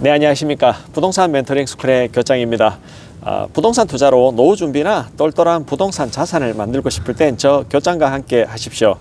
네, 안녕하십니까. 부동산 멘토링 스쿨의 교장입니다. 아, 부동산 투자로 노후 준비나 똘똘한 부동산 자산을 만들고 싶을 땐 저 교장과 함께 하십시오.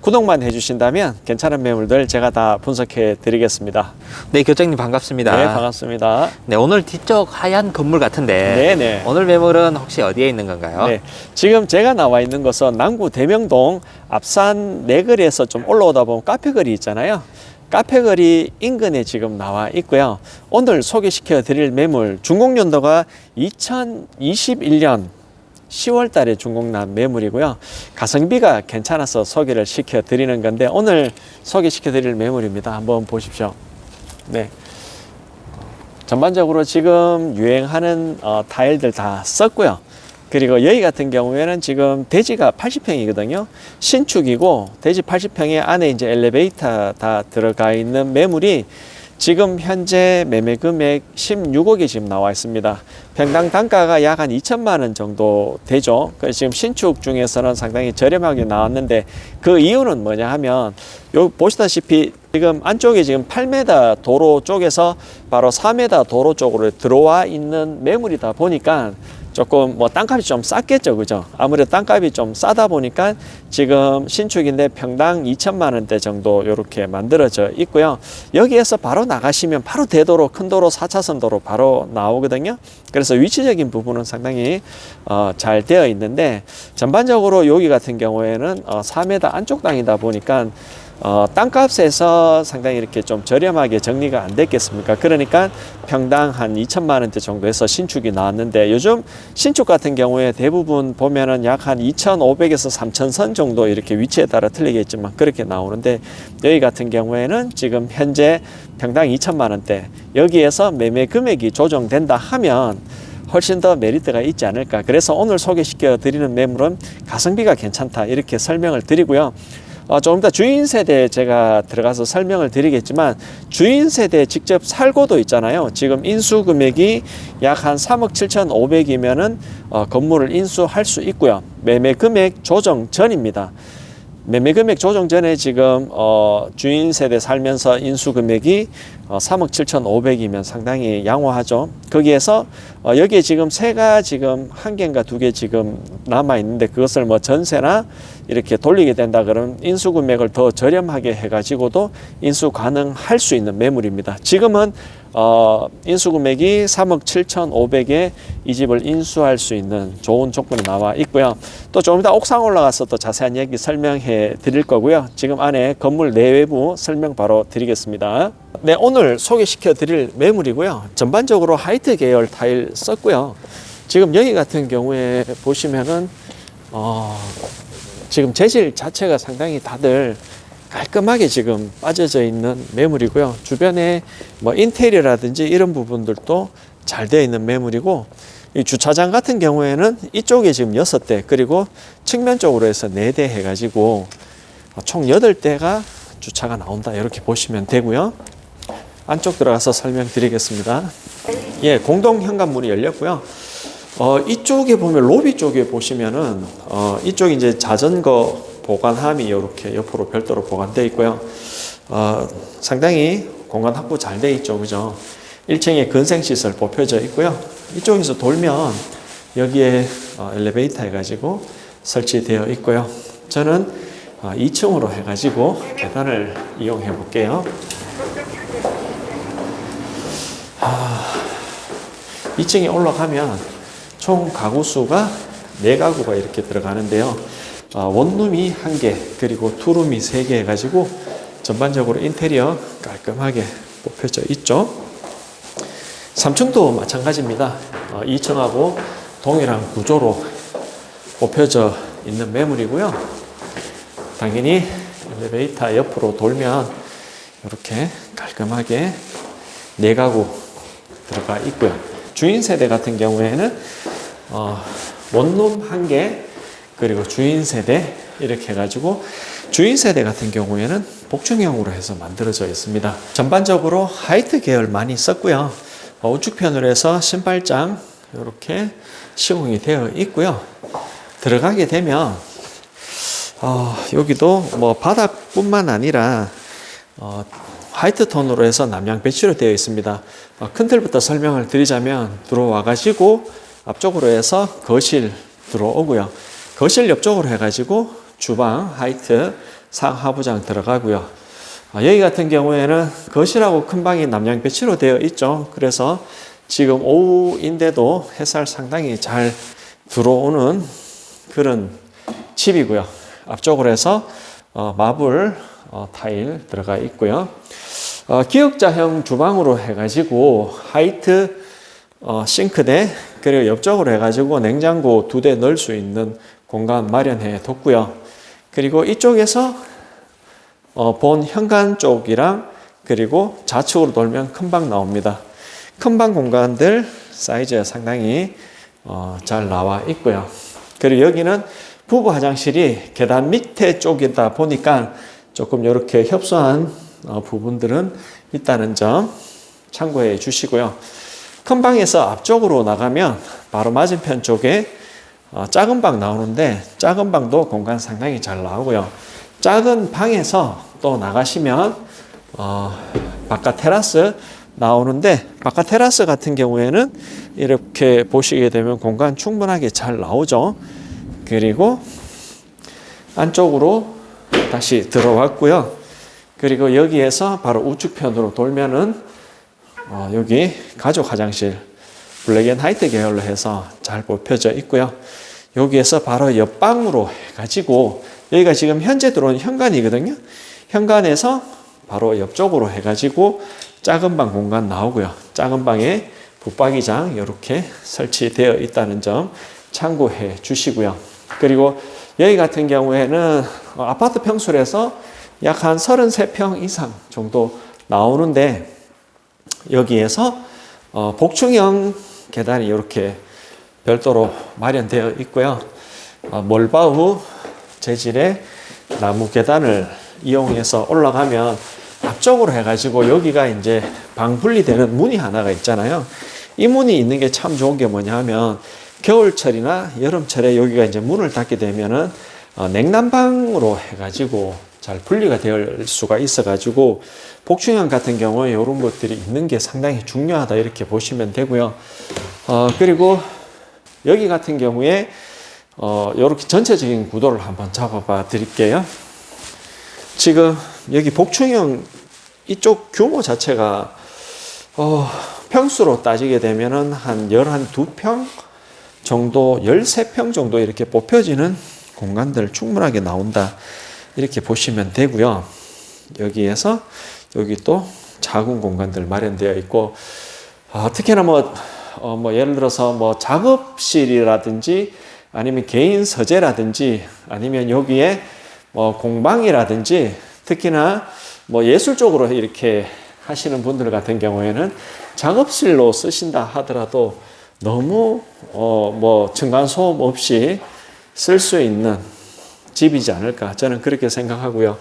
구독만 해주신다면 괜찮은 매물들 제가 다 분석해 드리겠습니다. 네, 교장님 반갑습니다. 네, 반갑습니다. 네, 오늘 뒤쪽 하얀 건물 같은데 네, 네. 오늘 매물은 혹시 어디에 있는 건가요? 네, 지금 제가 나와 있는 곳은 남구 대명동 앞산 내거리에서 좀 올라오다 보면 카페거리 있잖아요. 카페거리 인근에 지금 나와 있고요. 오늘 소개시켜 드릴 매물 준공연도가 2021년 10월 달에 준공난 매물이고요. 가성비가 괜찮아서 소개를 시켜 드리는 건데 오늘 소개시켜 드릴 매물입니다. 한번 보십시오. 네. 전반적으로 지금 유행하는 어, 타일들 다 썼고요. 그리고 여기 같은 경우에는 지금 대지가 80평이거든요. 신축이고 대지 80평에 안에 이제 엘리베이터 다 들어가 있는 매물이 지금 현재 매매 금액 16억이 지금 나와 있습니다. 평당 단가가 약 한 2천만 원 정도 되죠. 그래서 지금 신축 중에서는 상당히 저렴하게 나왔는데 그 이유는 뭐냐 하면 요 보시다시피 지금 안쪽에 지금 8m 도로 쪽에서 바로 4m 도로 쪽으로 들어와 있는 매물이다 보니까 조금 뭐 땅값이 좀 쌌겠죠, 그죠? 아무래도 땅값이 좀 싸다 보니까 지금 신축인데 평당 2천만 원대 정도 이렇게 만들어져 있고요. 여기에서 바로 나가시면 바로 대도로 큰 도로 4차선 도로 바로 나오거든요. 그래서 위치적인 부분은 상당히 어, 잘 되어 있는데 전반적으로 여기 같은 경우에는 어, 4m 안쪽 땅이다 보니까 어, 땅값에서 상당히 이렇게 좀 저렴하게 정리가 안 됐겠습니까? 그러니까 평당 한 2천만 원대 정도에서 신축이 나왔는데 요즘 신축 같은 경우에 대부분 보면은 약 한 2,500에서 3,000선 정도 이렇게 위치에 따라 틀리겠지만 그렇게 나오는데 여기 같은 경우에는 지금 현재 평당 2천만 원대 여기에서 매매 금액이 조정된다 하면 훨씬 더 메리트가 있지 않을까. 그래서 오늘 소개시켜 드리는 매물은 가성비가 괜찮다. 이렇게 설명을 드리고요. 어, 조금 더 주인 세대 제가 들어가서 설명을 드리겠지만 주인 세대 직접 살고도 있잖아요. 지금 인수 금액이 약 한 3억 7,500이면은 어, 건물을 인수할 수 있고요. 매매 금액 조정 전입니다. 매매 금액 조정 전에 지금 어, 주인 세대 살면서 인수 금액이 어, 3억 7,500이면 상당히 양호하죠. 거기에서 어, 여기에 지금 세가 지금 한 개인가 두 개 지금 남아 있는데 그것을 뭐 전세나 이렇게 돌리게 된다 그러면 인수 금액을 더 저렴하게 해가지고도 인수 가능할 수 있는 매물입니다. 지금은 어, 인수 금액이 3억 7,500에 이 집을 인수할 수 있는 좋은 조건이 나와 있고요. 또 조금 이따 옥상 올라가서 또 자세한 얘기 설명해 드릴 거고요. 지금 안에 건물 내외부 설명 바로 드리겠습니다. 네, 오늘 소개시켜 드릴 매물이고요. 전반적으로 하이트 계열 타일 썼고요. 지금 여기 같은 경우에 보시면은 어, 지금 재질 자체가 상당히 다들 깔끔하게 지금 빠져져 있는 매물이고요. 주변에 뭐 인테리어라든지 이런 부분들도 잘 되어 있는 매물이고 이 주차장 같은 경우에는 이쪽에 지금 여섯 대 그리고 측면 쪽으로 해서 네 대 해가지고 총 여덟 대가 주차가 나온다 이렇게 보시면 되고요. 안쪽 들어가서 설명드리겠습니다. 예, 공동 현관문이 열렸고요. 어, 이쪽에 보면 로비 쪽에 보시면은 어, 이쪽 이제 자전거 보관함이 이렇게 옆으로 별도로 보관되어 있고요. 어, 상당히 공간 확보 잘 돼 있죠, 그죠? 1층에 근생 시설 뽑혀져 있고요. 이쪽에서 돌면 여기에 어, 엘리베이터 해가지고 설치되어 있고요. 저는 어, 2층으로 해가지고 계단을 이용해 볼게요. 2층에 올라가면 총 가구 수가 4가구가 이렇게 들어가는데요. 아, 원룸이 1개, 그리고 투룸이 3개 해가지고 전반적으로 인테리어 깔끔하게 뽑혀져 있죠. 3층도 마찬가지입니다. 어, 2층하고 동일한 구조로 뽑혀져 있는 매물이고요. 당연히 엘리베이터 옆으로 돌면 이렇게 깔끔하게 4가구 들어가 있고요. 주인 세대 같은 경우에는 어, 원룸 한 개, 그리고 주인 세대 이렇게 해가지고 주인 세대 같은 경우에는 복층형으로 해서 만들어져 있습니다. 전반적으로 하이트 계열 많이 썼고요. 어, 우측편으로 해서 신발장 이렇게 시공이 되어 있고요. 들어가게 되면 어, 여기도 뭐 바닥뿐만 아니라 어, 화이트 톤으로 해서 남양 배치로 되어 있습니다. 어, 큰 틀부터 설명을 드리자면 들어와 가지고 앞쪽으로 해서 거실 들어오고요. 거실 옆쪽으로 해가지고 주방 화이트 상하부장 들어가고요. 아, 여기 같은 경우에는 거실하고 큰 방이 남양 배치로 되어 있죠. 그래서 지금 오후인데도 햇살 상당히 잘 들어오는 그런 집이고요. 앞쪽으로 해서 어, 마블 어, 타일 들어가 있고요. 어, 기역자형 주방으로 해가지고 하이트 어, 싱크대 그리고 옆쪽으로 해가지고 냉장고 두 대 넣을 수 있는 공간 마련해 뒀고요. 그리고 이쪽에서 어, 본 현관 쪽이랑 그리고 좌측으로 돌면 큰 방 나옵니다. 큰 방 공간들 사이즈 상당히 어, 잘 나와 있고요. 그리고 여기는 부부 화장실이 계단 밑에 쪽이다 보니까 조금 이렇게 협소한 어, 부분들은 있다는 점 참고해 주시고요. 큰 방에서 앞쪽으로 나가면 바로 맞은편 쪽에 어, 작은 방 나오는데 작은 방도 공간 상당히 잘 나오고요. 작은 방에서 또 나가시면 어, 바깥 테라스 나오는데 바깥 테라스 같은 경우에는 이렇게 보시게 되면 공간 충분하게 잘 나오죠. 그리고 안쪽으로 다시 들어왔고요. 그리고 여기에서 바로 우측편으로 돌면은 어, 여기 가족 화장실 블랙 앤 화이트 계열로 해서 잘 뽑혀져 있고요. 여기에서 바로 옆방으로 해가지고 여기가 지금 현재 들어온 현관이거든요. 현관에서 바로 옆쪽으로 해가지고 작은 방 공간 나오고요. 작은 방에 붙박이장 이렇게 설치되어 있다는 점 참고해 주시고요. 그리고 여기 같은 경우에는 어, 아파트 평수에서 약 한 33평 이상 정도 나오는데 여기에서 어, 복층형 계단이 이렇게 별도로 마련되어 있고요. 어, 몰바우 재질의 나무 계단을 이용해서 올라가면 앞쪽으로 해가지고 여기가 이제 방 분리되는 문이 하나가 있잖아요. 이 문이 있는 게 참 좋은 게 뭐냐면 겨울철이나 여름철에 여기가 이제 문을 닫게 되면은 어, 냉난방으로 해가지고 잘 분리가 될 수가 있어가지고 복층형 같은 경우에 이런 것들이 있는 게 상당히 중요하다 이렇게 보시면 되고요. 어, 그리고 여기 같은 경우에 어, 이렇게 전체적인 구도를 한번 잡아봐 드릴게요. 지금 여기 복층형 이쪽 규모 자체가 어, 평수로 따지게 되면은 한 12평 정도, 13평 정도 이렇게 뽑혀지는 공간들 충분하게 나온다. 이렇게 보시면 되고요. 여기에서 여기 또 작은 공간들 마련되어 있고, 어, 특히나 뭐, 어, 뭐 예를 들어서 뭐 작업실이라든지 아니면 개인 서재라든지 아니면 여기에 뭐 공방이라든지 특히나 뭐 예술 쪽으로 이렇게 하시는 분들 같은 경우에는 작업실로 쓰신다 하더라도 너무 어 뭐 층간 소음 없이 쓸 수 있는 집이지 않을까 저는 그렇게 생각하고요.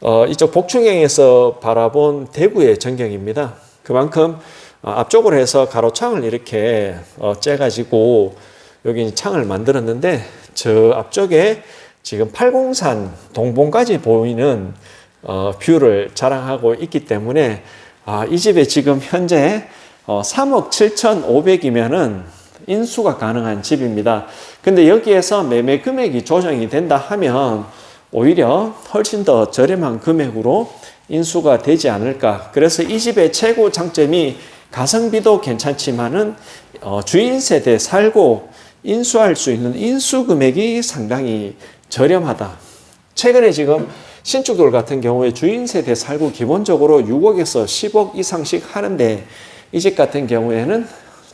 어 이쪽 복층형에서 바라본 대구의 전경입니다. 그만큼 어, 앞쪽으로 해서 가로창을 이렇게 어 째가지고 여기 창을 만들었는데 저 앞쪽에 지금 팔공산 동봉까지 보이는 어, 뷰를 자랑하고 있기 때문에 아, 이 집에 지금 현재 어, 3억 7,500이면은 인수가 가능한 집입니다. 근데 여기에서 매매 금액이 조정이 된다 하면 오히려 훨씬 더 저렴한 금액으로 인수가 되지 않을까. 그래서 이 집의 최고 장점이 가성비도 괜찮지만은 어, 주인 세대 살고 인수할 수 있는 인수 금액이 상당히 저렴하다. 최근에 지금 신축돌 같은 경우에 주인 세대 살고 기본적으로 6억에서 10억 이상씩 하는데 이 집 같은 경우에는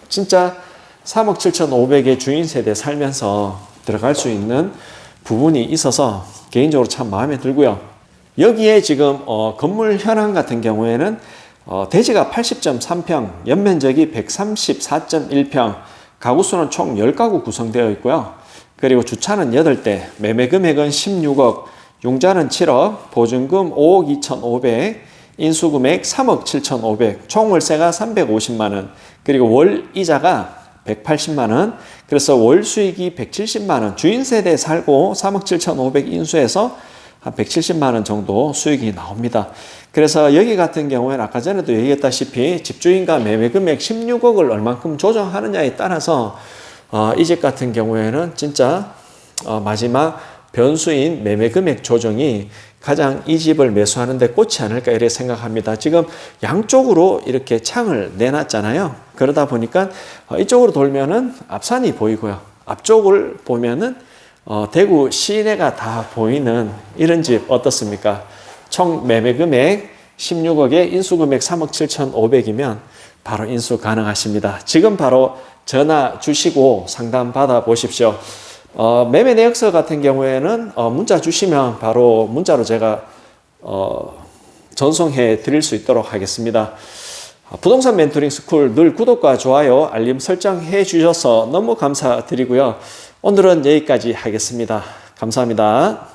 진짜 3억 7,500의 주인 세대 살면서 들어갈 수 있는 부분이 있어서 개인적으로 참 마음에 들고요. 여기에 지금 어, 건물 현황 같은 경우에는 어, 대지가 80.3평, 연면적이 134.1평, 가구 수는 총 10가구 구성되어 있고요. 그리고 주차는 8대, 매매 금액은 16억, 용자는 7억, 보증금 5억 2,500, 인수금액 3억 7,500, 총 월세가 350만 원, 그리고 월 이자가 180만 원, 그래서 월 수익이 170만 원, 주인 세대 살고 3억 7,500 인수해서 한 170만 원 정도 수익이 나옵니다. 그래서 여기 같은 경우에는 아까 전에도 얘기했다시피 집주인과 매매 금액 16억을 얼만큼 조정하느냐에 따라서 어, 이 집 같은 경우에는 진짜 어, 마지막 변수인 매매 금액 조정이 가장 이 집을 매수하는 데 꽂지 않을까 이렇게 생각합니다. 지금 양쪽으로 이렇게 창을 내놨잖아요. 그러다 보니까 어, 이쪽으로 돌면은 앞산이 보이고요. 앞쪽을 보면은 어, 대구 시내가 다 보이는 이런 집 어떻습니까? 총 매매 금액 16억에 인수 금액 3억 7,500이면 바로 인수 가능하십니다. 지금 바로 전화 주시고 상담 받아 보십시오. 어, 매매 내역서 같은 경우에는 어, 문자 주시면 바로 문자로 제가 어, 전송해 드릴 수 있도록 하겠습니다. 어, 부동산 멘토링 스쿨 늘 구독과 좋아요, 알림 설정해 주셔서 너무 감사드리고요. 오늘은 여기까지 하겠습니다. 감사합니다.